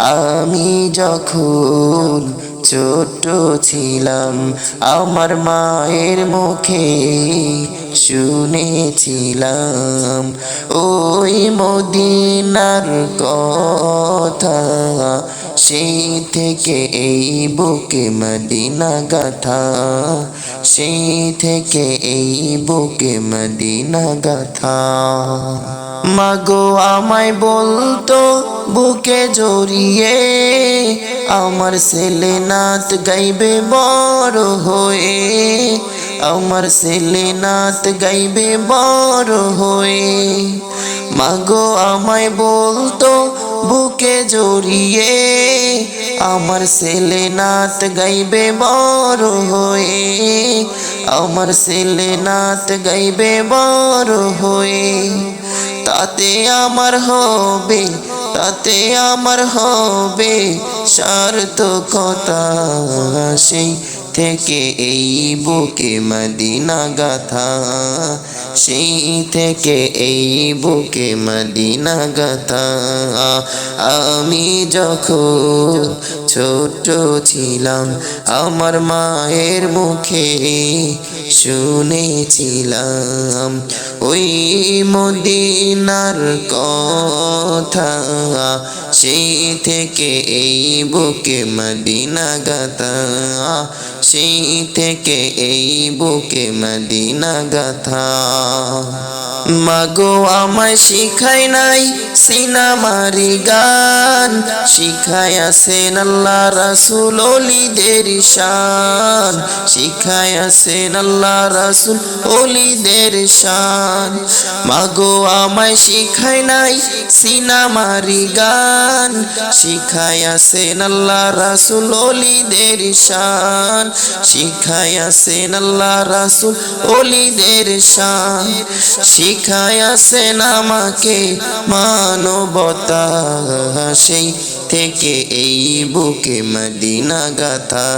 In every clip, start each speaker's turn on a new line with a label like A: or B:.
A: আমি যখন ছোট ছিলাম, আমার মায়ের মুখে শুনেছিলাম, ওই মদিনার কথা। সেই থেকে এই বুকে মদিনা গাথা, সেই থেকে এই বুকে মদিনা গাথা। মাগো, আমায় বলতো বুকে জড়িয়ে, আমার ছেলে নাচ গাইবে বড় হয়ে, আমার ছেলে নাচ গাইবে বড় হয়ে। মাগো, আমায় বলতো বুকে জড়িয়ে, আমার ছেলে নাচ গাইবে বড় হয়ে, আমার ছেলে নাচ গাইবে বড় হয়ে। তাতে আমার হবে তাতে আমার হবে সার্থকতা। সেই থেকে এই বুকে মদিনা গাথা সেই থেকে এই বুকে মদিনা গাথা। আমি যখন ছোট ছিলাম, আমার মায়ের মুখে শুনেছিলাম, ওই মদিনার কথা। সেই থেকে এই বুকে মদিনা গাথা। সেই থেকে এই বুকে মদিনা গাথা। মাগো, আমায় শিখাই নাই সিনামারি গান। শিখাই আছেন আল্লাহ রাসুল অলিদের শান। শিখাই আছেন আল্লাহ রাসুল অলিদের শান। মাগো, আমায় শিখাই নাই সিনামারি গান। শিখাই আছেন আল্লাহ রাসুল অলিদের শান। শিখাই আছেন আল্লাহ রাসুল অলিদের শান। শিখাই আছেন আমাকে মানবতা। সেই থেকে এই বুকে মদিনা গাথা।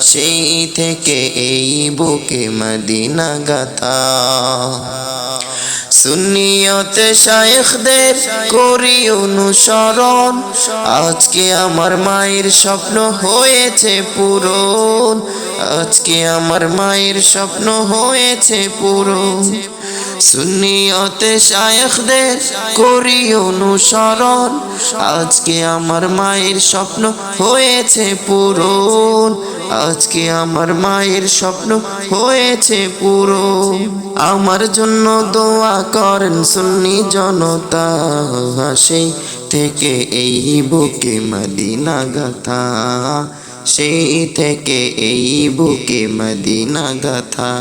A: সেই থেকে এই বুকে মদিনা গাথা। সুন্নিয়তে শায়েখদের করি অনুসরণ। আজকে আমার মায়ের স্বপ্ন হয়েছে পূরণ। আজকে আমার মায়ের স্বপ্ন হয়েছে পূরণ। সুন্নিয়তে শায়েখদের করি অনুসরণ। আজকে আমার মায়ের স্বপ্ন হয়েছে পূরণ। আজকে আমার মায়ের স্বপ্ন হয়েছে পুরো আমার জন্য দোয়া করেন সুন্নি জনতা। সেই থেকে এই বুকে মদিনা গাথা সেই থেকে এই বুকে মদিনা গাথা